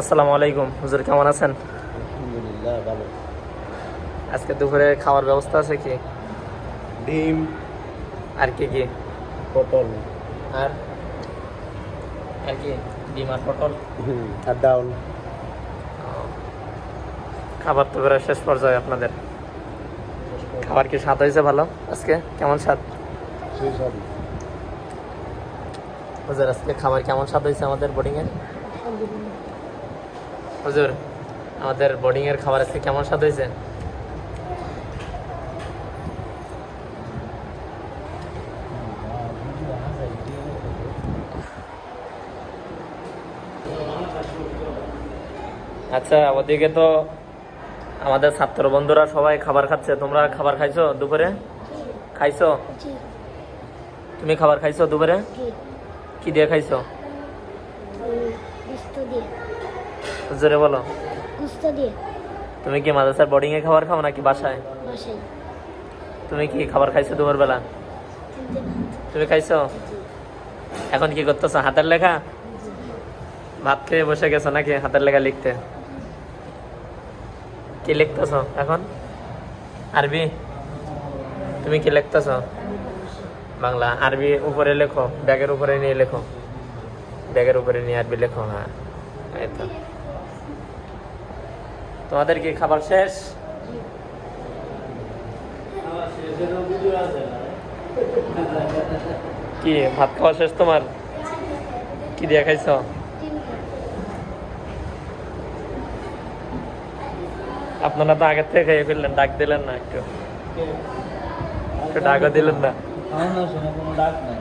আসসালামু আলাইকুম। হুজুর কেমন আছেন? আলহামদুলিল্লাহ ভালো। আজকে দুপুরে খাওয়ার ব্যবস্থা আছে কি? ডিম। আর কি কি? পটল। আর? আর কি? ডিম আর পটল? আর ডাউল। খাবার তো প্রায় শেষ পর্যায়ে আপনাদের। খাবার কি স্বাদ হয়েছে ভালো আজকে? কেমন স্বাদ? হুজুর আজকে খাবার কেমন স্বাদ হয়েছে আমাদের বোর্ডিংয়ে হুজুর আমাদের বোর্ডিংয়ের খাবার আজকে কেমন স্বাদ হয়েছে? আচ্ছা ওদিকে তো আমাদের ছাত্র বন্ধুরা সবাই খাবার খাচ্ছে। তোমরা খাবার খাইছো দুপুরে? খাইছো? তুমি খাবার খাইছো দুপুরে? কি দিয়ে খাইছো? গুস্ত দিয়ে। জোরে বলো। গুস্ত দিয়ে। তুমি কি মাদ্রাসার বোর্ডিং এ খাবার খাও নাকি বাসায়? বাসাই তুমি কি খাবার খাইছো দুপুর বেলা তুমি খাইছো? এখন কি করতেছো? হাতের লেখা? ভাত খেয়ে বসে গেছো নাকি হাতের লেখা লিখতে? কি লিখতেছো এখন? আরবি? তুমি কি লিখতেছো? বাংলা। আরবি উপরে লেখো ব্যাগের উপরে নিয়ে লেখো। ব্যাগের উপরে নিয়ে আরবি লেখো হ্যাঁ তো। তোমাদের কি খাবার শেষ? কি, ভাত খাওয়া শেষ তোমার? কি দিয়ে খাইছ? আপনারা তো আগের থেকে খেয়ে ফেললেন, ডাক দিলেন না একটু। একটু ডাকও দিলেন না। না ডাক নাই।